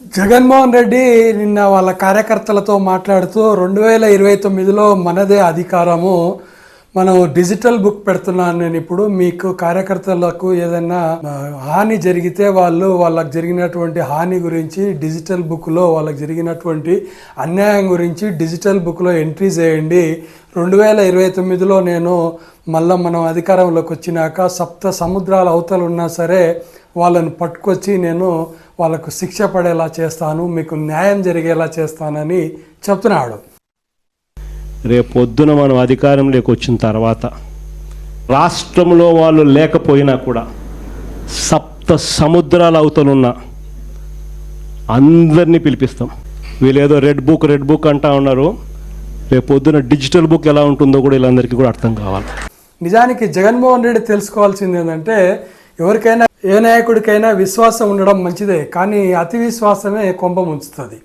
జగన్మోహన్ రెడ్డి నిన్న వాళ్ళ కార్యకర్తలతో మాట్లాడుతూ రెండు వేల ఇరవై తొమ్మిదిలో మనదే అధికారము. మనం డిజిటల్ బుక్ పెడుతున్నాను నేను ఇప్పుడు. మీకు కార్యకర్తలకు ఏదైనా హాని జరిగితే వాళ్ళు వాళ్ళకి జరిగినటువంటి హాని గురించి డిజిటల్ బుక్లో వాళ్ళకి జరిగినటువంటి అన్యాయం గురించి డిజిటల్ బుక్లో ఎంట్రీ చేయండి. రెండు వేల ఇరవై తొమ్మిదిలో నేను మళ్ళీ మనం అధికారంలోకి వచ్చినాక సప్త సముద్రాల అవతలు ఉన్నా సరే వాళ్ళని పట్టుకొచ్చి నేను వాళ్ళకు శిక్ష పడేలా చేస్తాను మీకు న్యాయం జరిగేలా చేస్తానని చెప్తున్నాడు. రేపొద్దున మనం అధికారంలోకి వచ్చిన తర్వాత రాష్ట్రంలో వాళ్ళు లేకపోయినా కూడా సప్త సముద్రాల అవతలున్న అందరినీ పిలిపిస్తాం. వీళ్ళేదో రెడ్ బుక్ రెడ్ బుక్ అంటా ఉన్నారు. రేపు పొద్దున డిజిటల్ బుక్ ఎలా ఉంటుందో కూడా వీళ్ళందరికీ కూడా అర్థం కావాలి. నిజానికి జగన్మోహన్ రెడ్డి తెలుసుకోవాల్సింది ఏంటంటే ఎవరికైనా ఏ నాయకుడికైనా విశ్వాసం ఉండడం మంచిదే కానీ అతి విశ్వాసమే కొంపం ఉంచుతుంది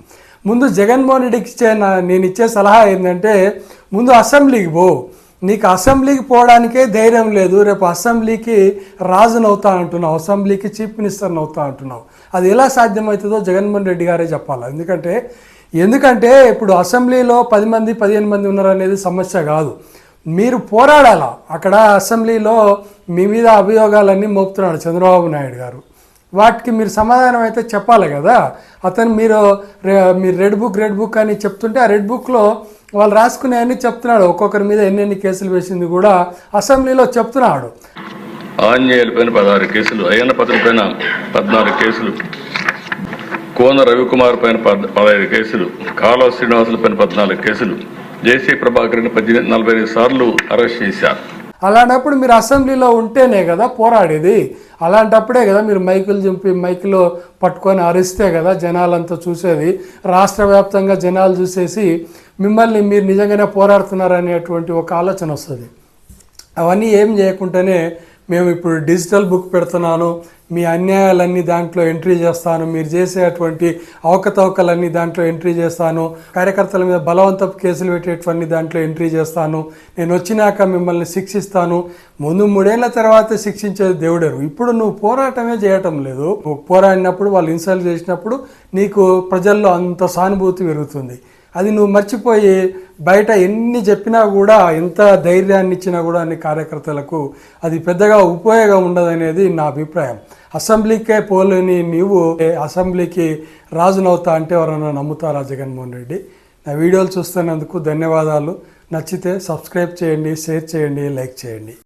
ముందు జగన్మోహన్ రెడ్డికి ఇచ్చే నేను ఇచ్చే సలహా ఏంటంటే ముందు అసెంబ్లీకి పో. నీకు అసెంబ్లీకి పోవడానికే ధైర్యం లేదు రేపు అసెంబ్లీకి రాజును అవుతా అంటున్నావు అసెంబ్లీకి చీఫ్ మినిస్టర్ని అవుతా అంటున్నావు. అది ఎలా సాధ్యమవుతుందో జగన్మోహన్ రెడ్డి గారే చెప్పాలి. ఎందుకంటే ఎందుకంటే ఇప్పుడు అసెంబ్లీలో పది మంది పదిహేను మంది ఉన్నారు అనేది సమస్య కాదు. మీరు పోరాడాల? అక్కడ అసెంబ్లీలో మీ మీద అభియోగాలన్నీ మోపుతున్నాడు చంద్రబాబు నాయుడు గారు. వాటికి మీరు సమాధానం అయితే చెప్పాలి కదా? అతను మీరు మీరు రెడ్ బుక్ రెడ్ బుక్ అని చెప్తుంటే ఆ రెడ్ బుక్లో వాళ్ళు రాసుకునేవన్నీ చెప్తున్నాడు. ఒక్కొక్కరి మీద ఎన్నెన్ని కేసులు వేసింది కూడా అసెంబ్లీలో చెప్తున్నాడు. ఆంజనేయుల పైన పదహారు కేసులు అయ్యన్న పత్రి పైన పద్నాలుగు కేసులు. కోన రవికుమార్ పైన పదహైదు కేసులు కాలువ శ్రీనివాసుల పైన పద్నాలుగు కేసులు జేసీ ప్రభాకర్ పద్దెనిమిది నలభై ఐదు సార్లు అరెస్ట్ చేశారు. అలాంటప్పుడు మీరు అసెంబ్లీలో ఉంటేనే కదా పోరాడేది. అలాంటప్పుడే కదా మీరు మైకులు చింపి మైకులో పట్టుకొని అరిస్తే కదా జనాలంతా చూసేది. రాష్ట్ర వ్యాప్తంగా జనాలు చూసేసి మిమ్మల్ని మీరు నిజంగానే పోరాడుతున్నారనేటువంటి ఒక ఆలోచన వస్తుంది. అవన్నీ ఏం చేయకుండానే మేము ఇప్పుడు డిజిటల్ బుక్ పెడుతున్నాను మీ అన్యాయాలన్నీ దాంట్లో ఎంట్రీ చేస్తాను మీరు చేసేటువంటి అవకతవకలన్నీ దాంట్లో ఎంట్రీ చేస్తాను కార్యకర్తల మీద బలవంతపు కేసులు పెట్టేటువంటి దాంట్లో ఎంట్రీ చేస్తాను. నేను వచ్చినాక మిమ్మల్ని శిక్షిస్తాను. ముందు మూడేళ్ళ తర్వాత శిక్షించేది దేవుడరు ఇప్పుడు నువ్వు పోరాటమే చేయటం లేదు. పోరాడినప్పుడు వాళ్ళు ఇన్సల్ట్ చేసినప్పుడు నీకు ప్రజల్లో అంత సానుభూతి పెరుగుతుంది. అది నువ్వు మర్చిపోయి బయట ఎన్ని చెప్పినా కూడా ఎంత ధైర్యాన్ని ఇచ్చినా కూడా అన్ని కార్యకర్తలకు అది పెద్దగా ఉపయోగం ఉండదనేది నా అభిప్రాయం. అసెంబ్లీకే పోలేని నీవు అసెంబ్లీకి రాజునవుతా అంటే ఎవరైనా నమ్ముతారా జగన్మోహన్ రెడ్డి? నా వీడియోలు చూస్తున్నందుకు ధన్యవాదాలు. నచ్చితే సబ్స్క్రైబ్ చేయండి షేర్ చేయండి లైక్ చేయండి.